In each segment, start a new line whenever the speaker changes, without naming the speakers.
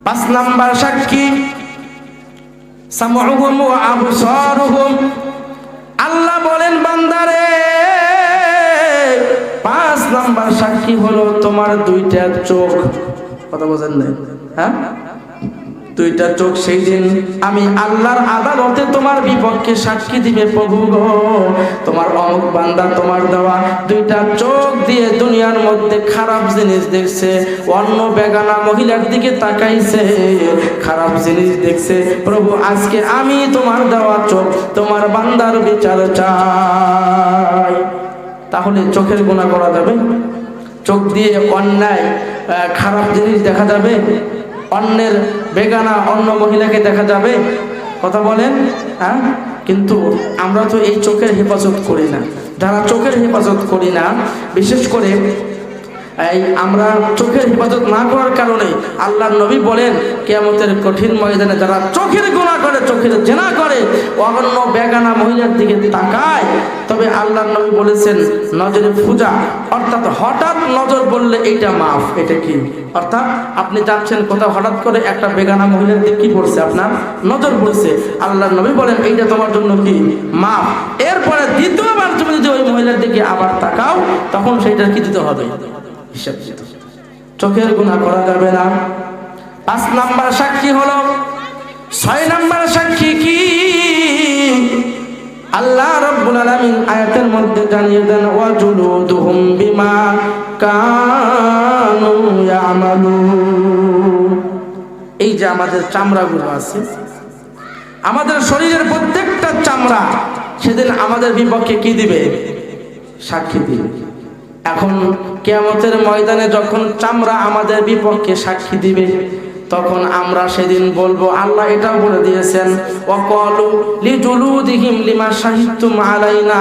পাঁচ নাম্বার সাক্ষী আল্লাহ বলেন, বান্দারে, পাঁচ নাম্বার সাক্ষী হলো তোমার দুইটা চোখ। কথা বোঝেন না হ্যাঁ? দুইটা চোখ, সেই দিন আমি আল্লাহর আদালতে তোমার বিপক্ষে সাক্ষী দিবে প্রভু গো। তোমার অমুক বান্দা, তোমার দেওয়া দুইটা চোখ দিয়ে দুনিয়ার মধ্যে খারাপ জিনিস দেখছে, অন্য বেগানা মহিলার দিকে তাকাইছে। খারাপ জিনিস দেখছে, প্রভু আজকে আমি তোমার দেওয়া চোখ, তোমার বান্দার বিচার চাই। তাহলে চোখের গুণা করা যাবে? চোখ দিয়ে অন্যায় খারাপ জিনিস দেখা যাবে? অন্যের বেগানা অন্য মহিলাকে দেখা যাবে? কথা বলেন হ্যাঁ? কিন্তু আমরা তো এই চোখের হেফাজত করি না। যারা চোখের হেফাজত করি না, বিশেষ করে এই আমরা চোখের হেফাজত না করার কারণে আল্লাহ নবী বলেন, কেয়ামতের কঠিন ময়দানে যারা চোখের গুণা করে, চোখের জেনা করে অন্য বেগানা মহিলার দিকে তাকায়, তবে আল্লাহ নবী বলেছেন, নজরে পূজা, অর্থাৎ হঠাৎ নজর বললে এইটা মাফ, এটা কি? অর্থাৎ আপনি যাচ্ছেন কোথাও হঠাৎ করে একটা বেগানা মহিলার দিকে কি পড়ছে আপনার? নজর পড়ছে। আল্লাহ নবী বলেন, এইটা তোমার জন্য কি? মাফ। এরপরে দ্বিতীয়বার তুমি যদি ওই মহিলার দিকে আবার তাকাও, তখন সেইটা কি দিতে হবে। হিসাব চোখের গুণা করা যাবে না। পাঁচ নাম্বার সাক্ষী হলো, ছয় নাম্বার সাক্ষী কি? আল্লাহ রাব্বুল আলামিন আয়াতের মধ্যে জানিয়ে দেন, ওয়াজুলুদুহুম বিমা কানু ইয়ামালুন এই যে আমাদের চামড়াগুলো আছে, আমাদের শরীরের প্রত্যেকটা চামড়া সেদিন আমাদের বিপক্ষে কি দিবে? সাক্ষী দিবে। এখন কেয়ামতের ময়দানে যখন চামড়া আমাদের বিপক্ষে সাক্ষী দিবে, তখন আমরা সেদিন বলব, আল্লাহ এটাও বলে দিয়েছেন লিমা আলাইনা।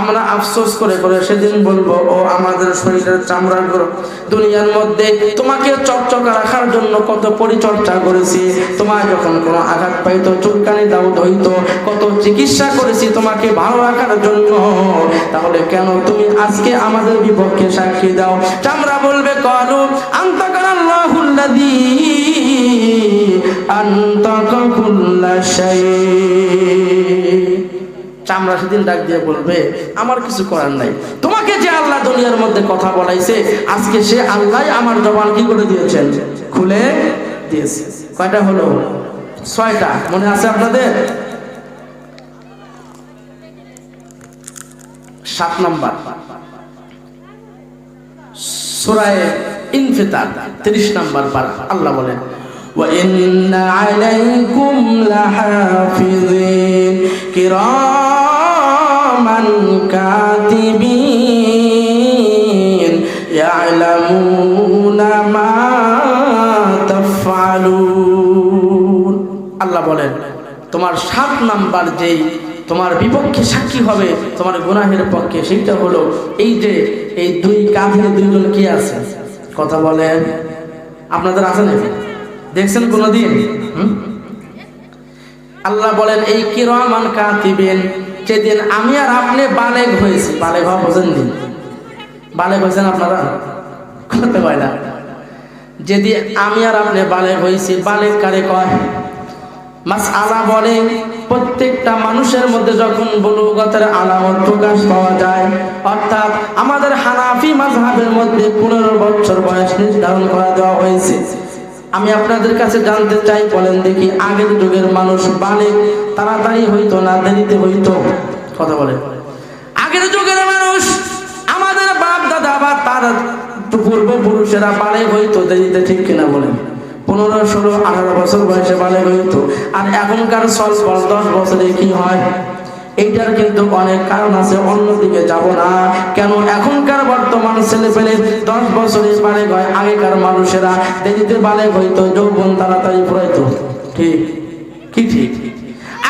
আমরা আফসোস করে করে সেদিন বলব, ও আমাদের শরীরের চামড়াগুলো দুনিয়ার মধ্যে তোমাকে চকচকা রাখার জন্য কত পরিচর্যা করেছি। তোমার যখন কোনো আঘাত পাইতো, চুলকানি দাও কত চিকিৎসা করেছি তোমাকে ভালো রাখার জন্য। তাহলে কেন তুমি আজকে আমাদের বিপক্ষে সাক্ষী দাও? চামড়া বলবে, কলু আন্তকাল্লাহুল্লাযী আনতাকা কুল্লা শাই চামড়া সেদিন ডাক দিয়ে বলবে, আমার কিছু করার নাই। তোমাকে যে আল্লাহ দুনিয়ার মধ্যে কথা বলাইছে, আজকে সে আল্লাহ আমার জবান কি করে দিয়েছেন? খুলে দিয়েছে। কয়টা হলো? ছয়টা। মনে আছে আপনাদের? সাত নাম্বার সুরায় ইনফিতার তিরিশ নাম্বার পার আল্লাহ বলেন وإن عليكم لحافظين كراما كاتبين يعلمون ما تفعلون আল্লাহ বলেন তোমার সাত নাম্বার যেই তোমার বিপক্ষে সাক্ষী হবে, তোমার গুনাহের পক্ষে। সেইটা হলো এই যে, এই দুই কাঁধের দুইজন কি আছে? কথা বলেন। আপনাদের আছে নাকি? দেখছেন কোনোদিন? আল্লাহ বলেন, এই কিরমান কাতিবেন, যেদিন আমি আর আপনি বালেগ হয়েছি। বালেগ হওয়া বোঝেন দিন বালেগ হয়েছেন আপনারা? করতে পারে না। যদি আমি আর আপনি বালেগ হয়েছি, বালেগ কারে কয়? মাস আলা বলে, প্রত্যেকটা মানুষের মধ্যে যখন বলুগতের আলামত প্রকাশ পাওয়া যায়, অর্থাৎ আমাদের হানাফি মাযহাবের মধ্যে পনেরো বছর বয়স নির্ধারণ করা দেওয়া হয়েছে। আমি আপনাদের কাছে জানতে চাই, বলেন দেখি, আগের যুগের মানুষ বালে, তাড়াতাড়ি হইতো না, দেরিতে হইতো? কথা বলে আগের যুগের মানুষ, আমাদের বাপ দাদা বা তার পূর্বপুরুষেরা বালে হইতো, দেরিতে ঠিক কিনা বলেন? পনেরো, ষোলো, আঠারো বছর বয়সে বালে হইতো আর এখনকার সল দশ বছরে কি হয়? এইটার কিন্তু অনেক কারণ আছে, অন্যদিকে যাব না। কেন এখনকার বর্তমান ছেলে পেলে দশ বছরে বালে হয়, আগেকার মানুষেরা দেরিতে বালে হইতো, যৌবন তাড়াতাড়ি ফুরাইতো। ঠিক? কি ঠিক?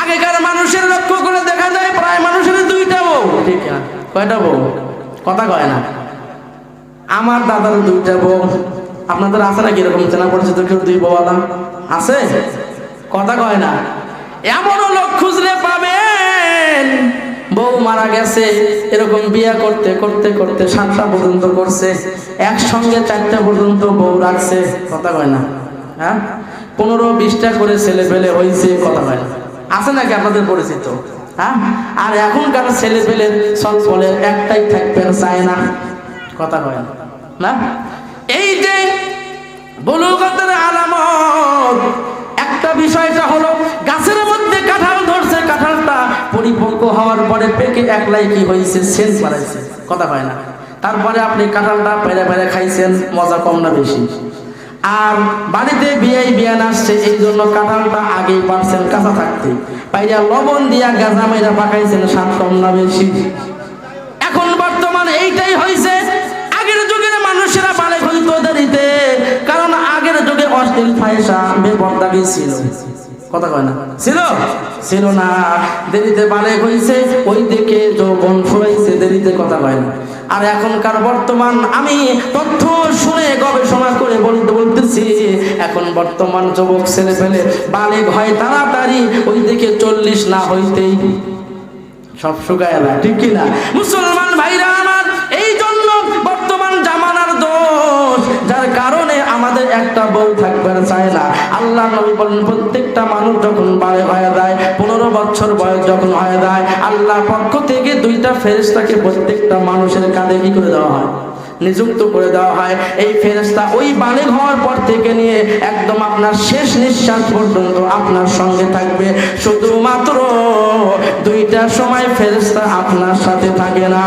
আগেকার মানুষের লক্ষ্য করে দেখা যায়, প্রায় মানুষের দুইটা বউ। ঠিক কয়টা বউ? কথা কয় না। আমার দাদার দুইটা বউ। আপনাদের আছে নাকি এরকম চেনা পরিচিত কেউ? দুই আলাম আছে? কথা কয় না। এমনও লোক খুঁজলে পাবেন। বউ মারা গেছে, এরকম বিয়ে করতে করতে করতে সাতটা পর্যন্ত করছে। একসঙ্গে চারটা পর্যন্ত বউ রাখছে। কথা কয় না। হ্যাঁ? পনেরো, বিশটা করে ছেলে পেলে হয়েছে, কথা হয় না। আছে নাকি আপনাদের পরিচিত? হ্যাঁ? আর এখনকার ছেলে পেলে সব বলে একটাই থাকবে চায় না। কথা কয় না? বলুগতের আলামত। একটা বিষয়টা হলো, গাছের মধ্যে কাঁঠাল ধরছে, কাঁঠালটা পরিপক্ক হওয়ার পরে পেকে একলাই কি হয়েছে? সেন্স মারাইছে। কথা কয় না। তারপরে আপনি কাঁঠালটা পেরে পেরে খাইছেন, মজা কম না বেশি? আর বাড়িতে বিয়ে বিয়ান আসছে, এই জন্য কাঁঠালটা আগেই পারছেন কাঁচা থাকতে। পাইরা লবণ দিয়া গাঁজা মাইরা পাকাইছেন, স্বাদ কম না বেশি। অশ্লীল ফায়সা বেপর্দাগি ছিল। কথা কয় না। ছিল? ছিল না। দেরিতে বালে হইছে ওই দিকে যৌবন ফুরাইছে দেরিতে কথা কয় না। আর এখনকার বর্তমান আমি তথ্য শুনে গবেষণা করে বলতে বলতেছি এখন বর্তমান যুবক ছেলে ফেলে বালেগ হয় তাড়াতাড়ি ওই দিকে চল্লিশ না হইতেই সব শুকায় না ঠিক কিনা? মুসলমান ভাইরা একটা বউ থাকবে চায় না। আল্লাহ নবী বলেন, প্রত্যেকটা মানুষ যখন বাড়ে হয়ে যায়, পনেরো বছর বয়স যখন হয়ে যায়, আল্লাহ পক্ষ থেকে দুইটা ফেরেশতাকে প্রত্যেকটা মানুষের কাঁধে কি করে দেওয়া হয়? নিযুক্ত করে দেওয়া হয়। এই ফেরেস্তা ওই বালে হওয়ার পর থেকে নিয়ে একদম আপনার শেষ নিঃশ্বাস পর্যন্ত আপনার সঙ্গে থাকবে। শুধুমাত্র দুইটা সময় ফেরেস্তা আপনার সাথে থাকে না।